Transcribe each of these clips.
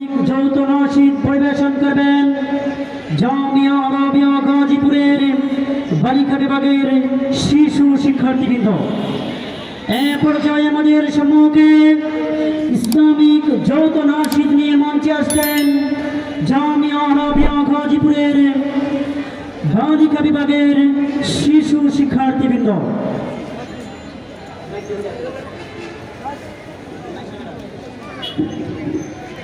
যৌথ পরিবেশন করবেন জামিয়া আরবিয়া গাজীপুরের বালিকা বিভাগের শিশু শিক্ষার্থীবৃন্দ এ পর্যায়ে আমাদের সম্মুখে ইসলামিক যৌথ নিয়ে মঞ্চে আসছেন জামিয়া আরবিয়া গাজীপুরের বালিকা বিভাগের শিশু শিক্ষার্থীবৃন্দ।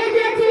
বেঁচেছি